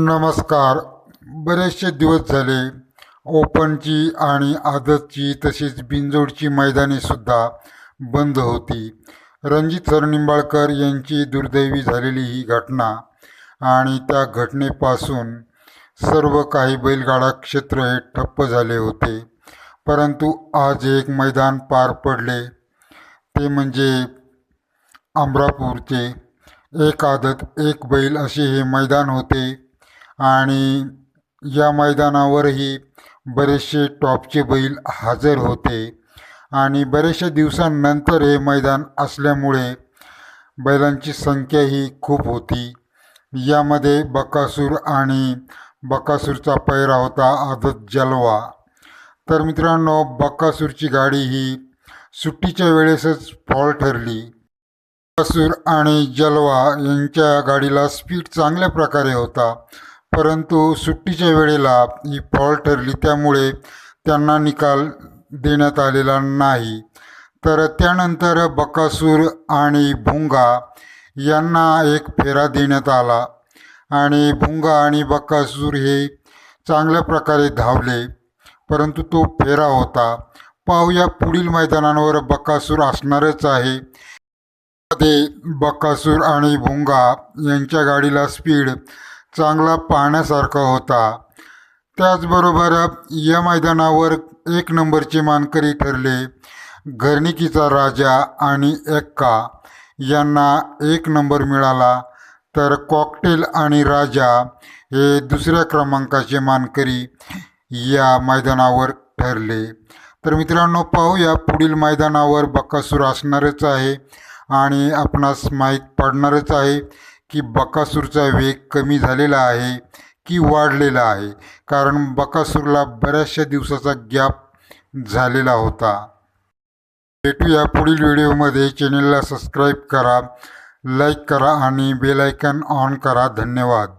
नमस्कार. बरेचसे दिवस झाले. ओपनची आणि आदतची तसेच बिंजोडची मैदानेसुद्धा बंद होती. रणजित सरनिंबाळकर यांची दुर्दैवी झालेली ही घटना आणि त्या घटनेपासून सर्व काही बैलगाडा क्षेत्र हे ठप्प झाले होते. परंतु आज एक मैदान पार पडले. ते म्हणजे अमरापूरचे. एक आदत एक बैल असे हे मैदान होते. आणि या मैदानावरही बरेचसे टॉपचे बैल हजर होते. आणि बरेचशा दिवसांनंतर हे मैदान असल्यामुळे बैलांची संख्याही खूप होती. यामध्ये बकासूर आणि बकासूरचा पैरा होता आदत जलवा. तर मित्रांनो बकासूरची गाडी ही सुट्टीच्या वेळेसच फॉल ठरली. बकासूर आणि जलवा यांच्या गाडीला स्पीड चांगल्या प्रकारे होता. परंतु सुट्टीच्या वेळेला ही फॉल ठरली त्यामुळे त्यांना निकाल देण्यात आलेला नाही. तर त्यानंतर बकासूर आणि भुंगा यांना एक फेरा देण्यात आला आणि भुंगा आणि बकासूर हे चांगल्या प्रकारे धावले परंतु तो फेरा होता. पाहूया पुढील मैदानांवर बकासूर असणारच आहे. मध्ये बकासूर आणि भुंगा यांच्या गाडीला स्पीड चांगला पाहण्यासारखा होता. त्याचबरोबर या मैदानावर एक नंबरचे मानकरी ठरले. घरणिकीचा राजा आणि एक्का यांना एक नंबर मिळाला. तर कॉकटेल आणि राजा हे दुसऱ्या क्रमांकाचे मानकरी या मैदानावर ठरले. तर मित्रांनो पाहूया पुढील मैदानावर बकासूर असणारच आहे आणि आपणास माहीत पडणारच आहे. की बकासूरचा वेग कमी झालेला आहे की वाढलेला आहे. कारण बकासूरला बऱ्याचशा दिवसाचा गॅप झालेला होता. भेटूया पुढील व्हिडिओमध्ये. चॅनलला सबस्क्राईब करा लाईक करा आणि बेल आयकन ऑन करा. धन्यवाद.